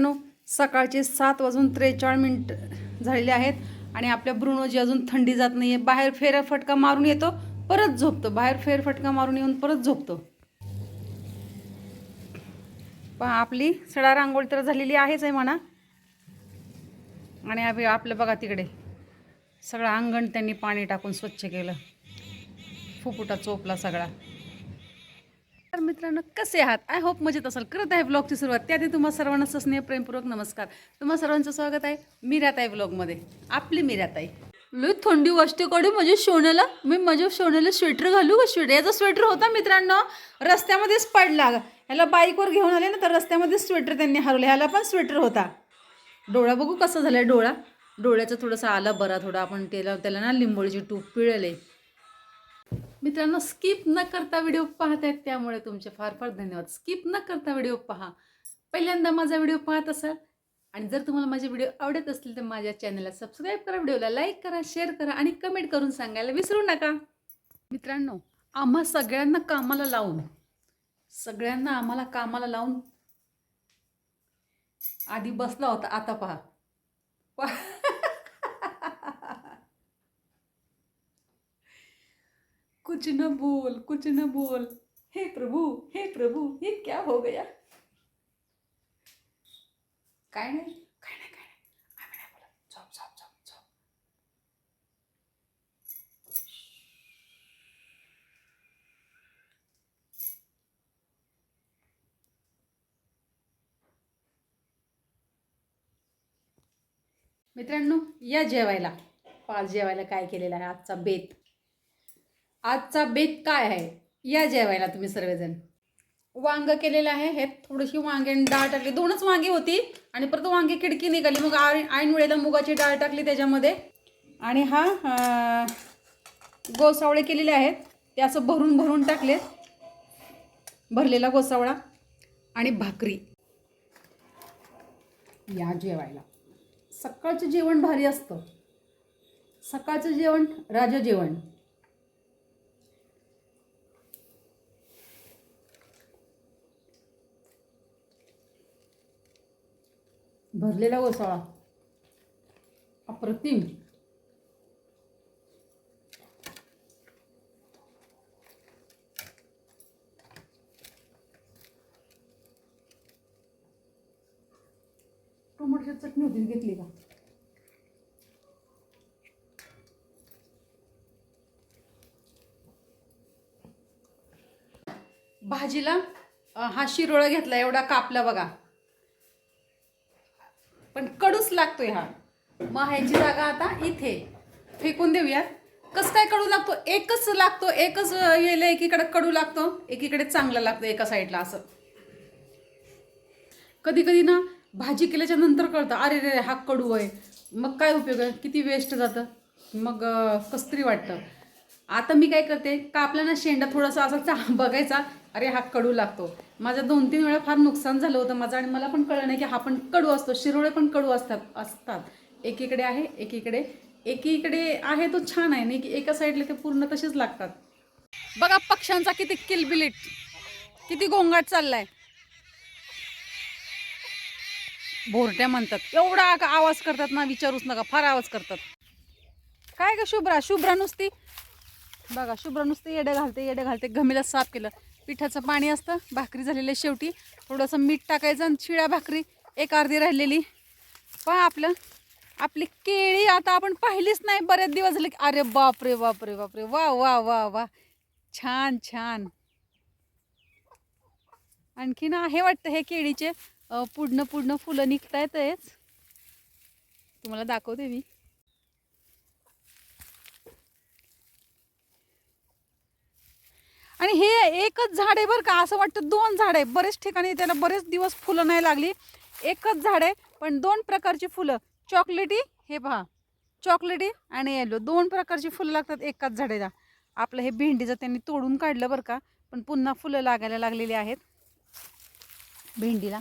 मित्रांनो सकाळचे सात वाजून त्रेचाळीस मिनिट झालेले आहेत आणि आपल्या ब्रुणोजी अजून थंडी जात नाही आहे बाहेर फेरफटका मारून येतो परत झोपतो. बाहेर फेरफटका मारून येऊन परत झोपतो. पहा आपली सडा रांगोळी तर झालेली आहेच आहे म्हणा. आणि आप आपलं बघा तिकडे. सगळं अंगण त्यांनी पाणी टाकून स्वच्छ केलं. फुफुटा चोपला सगळा. तर मित्रांनो कसे आहात? आय होप मजेत असाल. करत आहे ब्लॉगची सुरुवात. त्याआधी तुम्हा सर्वांना सस्नेह प्रेमपूर्वक नमस्कार. तुम्हा सर्वांचं स्वागत आहे मीराताई ब्लॉगमध्ये आपली मीराताई. लई थंडी वाजते कडे माझ्या सोन्याला मी माझ्या सोन्याला स्वेटर घालू का? स्वेटर याचा स्वेटर होता मित्रांनो. रस्त्यामध्येच पडला. ह्याला बाईकवर घेऊन आले ना तर रस्त्यामध्येच स्वेटर त्यांनी हरवलं. ह्याला पण स्वेटर होता. डोळा बघू कसा झालाय डोळा. डोळ्याचं थोडंसं आला बरा थोडा. आपण त्याला त्याला ना लिंबोळीची टूप पिळले मित्रांनो स्किप न करता व्हिडिओ पाहत आहेत त्यामुळे तुमचे फार फार धन्यवाद. स्किप न करता व्हिडिओ पहा. पहिल्यांदा माझा व्हिडिओ पाहत असाल आणि जर तुम्हाला माझे व्हिडिओ आवडत असतील तर माझ्या चॅनलला सबस्क्राईब करा व्हिडिओला लाईक करा शेअर करा आणि कमेंट करून सांगायला विसरू नका. मित्रांनो आम्हा सगळ्यांना कामाला लावून सगळ्यांना आम्हाला कामाला लावून आधी बसला होता. आता पहा. कुछ न बोल कुछ न बोल। हे प्रभू हे प्रभू हे क्या हो गया? काय नाही काय नाही काय नाही. आम्ही नाही बोलत. झोप झोप झोप झोप. मित्रांनो या जेवायला. पाच जेवायला काय केलेलं आहे? आजचा बेत. आजचा बेत काय आहे? या जेवायला तुम्ही सर्वजण. वांग केलेलं आहे. हे थोडीशी वांग्याने डाळ टाकली. दोनच वांगी होती आणि परत वांगे खिडकी निघाली. मग आ ऐन वेळेला मुगाची डाळ टाकली त्याच्यामध्ये. आणि हा गोसावळे केलेले आहेत. ते असं भरून भरून टाकले. भरलेला गोसावळा आणि भाकरी. या जेवायला. सकाळचं जेवण भारी असतं. सकाळचं जेवण राजा जेवण. भरलेला गोसाळा. अप्रतिम. टोमॅटोची चटणी होती घेतली का? भाजीला हा शिरोळा घेतला एवढा कापला बघा. पण कडूच लागतोय हा. मग ह्याची जागा आता इथे. फेकून देऊयात. कसं काय कडू लागतो? एकच लागतो एकच येईल एकीकडे कडू लागतो एकीकडे चांगला लागतो एका साईडला असं. कधी कधी ना भाजी केल्याच्यानंतर कळतं अरे रे हा कडू आहे. मग काय उपयोग आहे? किती वेस्ट जातं? मग अं, कसं तरी वाटतं. आता मी काय करते कापला ना शेंडा थोडासा असा चा बघायचा. अरे हा कडू लागतो. माझं दोन तीन वेळा फार नुकसान झालं होतं माझं आणि मला पण कळलं नाही की हा पण कडू असतो. शिरोळे पण कडू असतात असतात. एकीकडे आहे एकीकडे. एकीकडे आहे तो छान आहे. नाही की एका साईडला ते पूर्ण तसेच लागतात. बघा पक्ष्यांचा किती किलबिलीट. किती गोंगाट चाललाय. भोरट्या म्हणतात. एवढा आवाज करतात ना विचारूच नका. फार आवाज करतात. काय ग शुभ्रा? शुभ्रा नुसती बघा शुभ्र नुसतं येडे घालते येडं घालते. घमीला साफ केलं. पिठाचं पाणी असतं भाकरी झालेली आहे शेवटी. थोडंसं मीठ टाकायचं आणि शिळ्या भाकरी एक अर्धी राहिलेली. पहा आपलं. आपली केळी आता आपण पाहिलीच नाही बरेच दिवस झाले की अरे बापरे बापरे बापरे. वा वा वा वा. छान छान. आणखीन आहे वाटतं हे केळीचे पुढणं पुढणं फुलं निघत आहेतच तुम्हाला दाखवते मी. आणि हे एकच झाड आहे बरं का असं वाटतं दोन झाड आहे. बरेच ठिकाणी त्याला बरेच दिवस फुलं नाही लागली. एकच झाड आहे पण दोन प्रकारची फुलं. चॉकलेटी हे पहा. चॉकलेटी आणि येलो दोन प्रकारची फुलं लागतात एकाच झाडाला. आपलं हे भेंडीचं त्यांनी तोडून काढलं बरं का पण पुन्हा फुलं लागायला लागलेली आहेत. भेंडीला.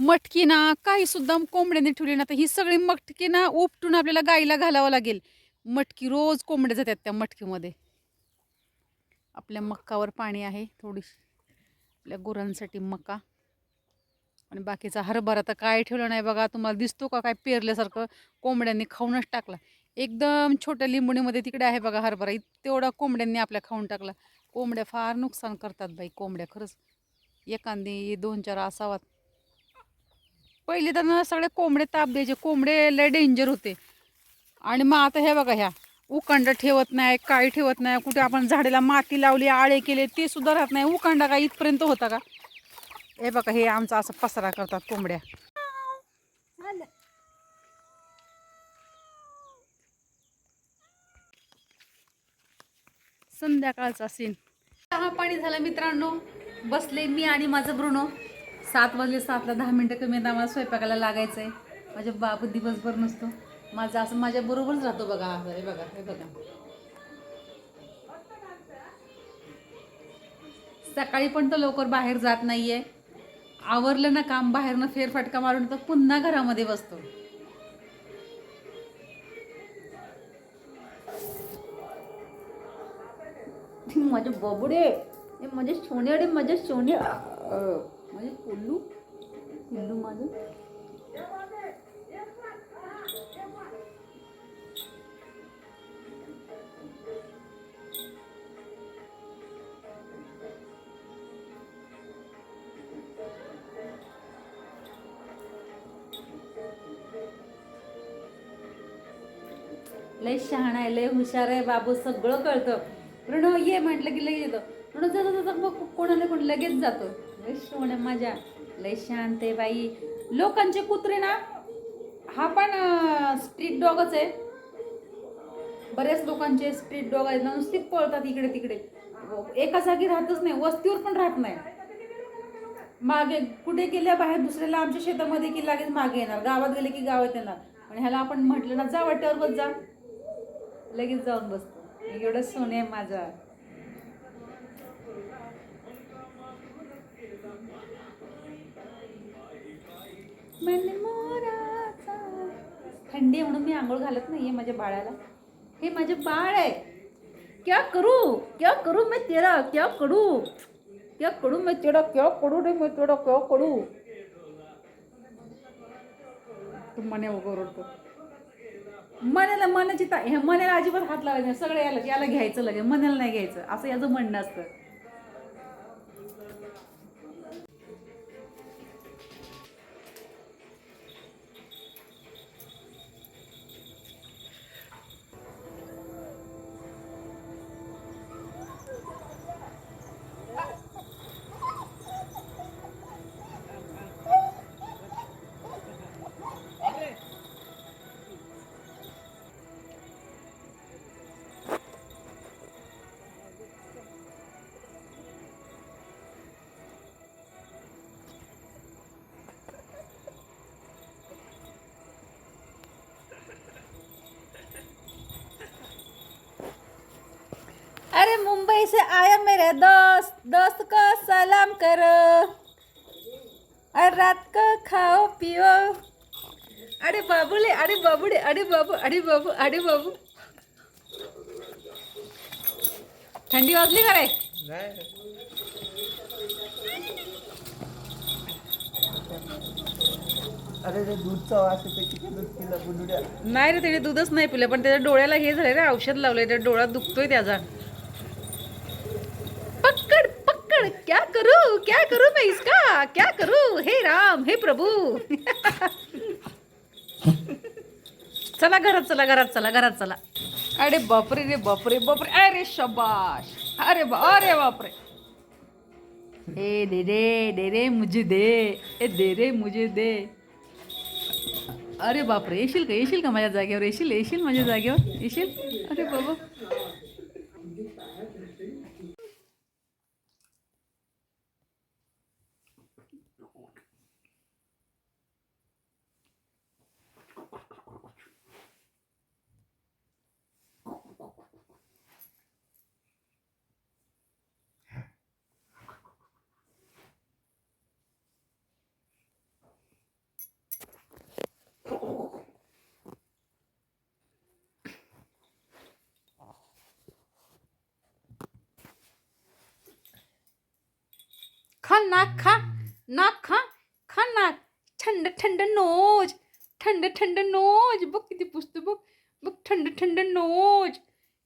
मटकी ना काही सुद्धा कोंबड्याने ठेवली ना तर ही सगळी मटकी ना उपटून आपल्याला गाईला घालावं लागेल. मटकी रोज कोंबड्या जातात त्या मटकीमध्ये. आपल्या मक्कावर पाणी आहे थोडीशी. आपल्या गुरांसाठी मका. आणि बाकीचा हरभरा तर काय ठेवलं नाही बघा. तुम्हाला दिसतो का काय पेरल्यासारखं? कोंबड्यांनी खाऊनच टाकला. एकदम छोट्या लिंबणीमध्ये तिकडे आहे बघा हरभरा. तेवढा कोंबड्यांनी आपल्या खाऊन टाकला. कोंबड्या फार नुकसान करतात बाई कोंबड्या खरंच. एखादी दोन चार असावात. पहिले तर ना सगळे कोंबडे ताप द्यायचे. कोंबडे लय डेंजर होते. आणि मग आता हे बघा ह्या. उखंड ठेवत नाही काय ठेवत नाही कुठे आपण झाडेला माती लावली आळे केले ते सुद्धा राहत नाही. उखंडा का इथपर्यंत होता का? हे बघा हे आमचा असं पसरा करतात कोंबड्या. संध्याकाळचा सीन चहा पाणी झालं मित्रांनो. बसले मी आणि माझं ब्रुनो सात वाजले सातला दहा मिनटं कमी आहेत आम्हाला स्वयंपाकाला लागायचं आहे माझ्या बाबू दिवसभर नसतो माझा असं माझ्या बरोबरच राहतो बघा हे बघा हे बघा. सकाळी पण तो लवकर बाहेर जात नाहीये. आवरलं ना काम बाहेरनं फेरफटका मारून तर पुन्हा घरामध्ये बसतो. माझे बबडे. हे माझे आणि माझे सोने. माझे कुल्लू माझं. लय शहाणा आहे लय हुशार आहे बाबू सगळं कळतं. प्रणव ये म्हटलं की लगेच येतो. प्रणव जातो जातो मग कोणाला कोण लगेच जातो. लय शोण आहे माझ्या. लय शांत आहे बाई. लोकांचे कुत्रे ना हा पण स्ट्रीट डॉगच आहे. बऱ्याच लोकांचे स्ट्रीट डॉग आहेत ना नुसतीच पळतात इकडे तिकडे. एका जागी राहतच नाही वस्तीवर पण राहत नाही. मागे कुठे गेल्या बाहेर दुसऱ्याला आमच्या शेतामध्ये की लगेच मागे येणार. गावात गेले की गावात येणार. आणि ह्याला आपण म्हटलं ना जा वाट्यावर बस जा. लगेच जाऊन बसतो. एवढं सोने आहे माझा थंडी म्हणून मी आंघोळ घालत नाहीये माझ्या बाळाला. हे माझे बाळ आहे. क्या करू? क्या करू मी तेरा? क्या करू? क्या करू मी तेरा? क्या करू रे मी तेरा? क्या करू? तू मने ओरडतो मनाला मनाची ता ह्या मनाला अजिबात हात लावायचा सगळं याला याला घ्यायचं लगे मनाला नाही घ्यायचं. असं याचं म्हणणं असतं. अरे मुंबई से आया मेरे दोस्त दोस्त को सलाम करो। और रात को खाओ पियो। अरे बाबूले अरे बाबूडे अरे बाबू अरे बाबू अरे बाबू। थंडी वाजली का रे? अरे ते दूधचा वास येतो किती दूध पिलं बुलुड्या नाही रे त्याने दूधच नाही पिलं पण त्याच्या डोळ्याला हे झालं रे औषध लावलंय त्या डोळा दुखतोय त्याचा पक्कड पक्कड क्या करू क्या करू मैं इसका क्या करू हे राम हे प्रभू. चला घरात चला घरात चला घरात चला. अरे बापरे रे बापरे बापरे. अरे शबाश. अरे बा अरे बापरे. ए दे दे दे रे मुझे दे. ए दे रे मुझे दे. अरे बापरे येशील का येशील का माझ्या जागेवर? येशील येशील माझ्या जागेवर? येशील? अरे बाबा. खा नाक खा नाक खा खा ना. थंड थंड नोज थंड थंड नोज. बघ किती पुसतो बघ. बघ थंड थंड नोज.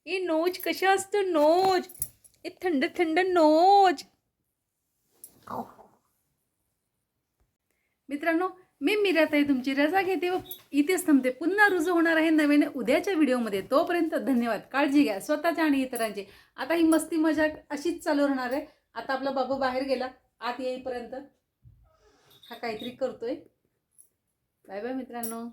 ए नोज कशा असतं नोज? ए थंड थंड नोज. मित्रांनो मी मीराताई तुमची रजा घेते. व इथेच थांबते. पुन्हा रुजू होणार आहे नवीन उद्याच्या व्हिडिओमध्ये. तोपर्यंत धन्यवाद. काळजी घ्या. स्वतःच्या आणि इतरांची. आता ही मस्ती मजाक अशीच चालू राहणार आहे. आता आपला बाबू बाहेर गेला. आत येईपर्यंत हा काहीतरी करतोय. बाय बाय मित्रांनो.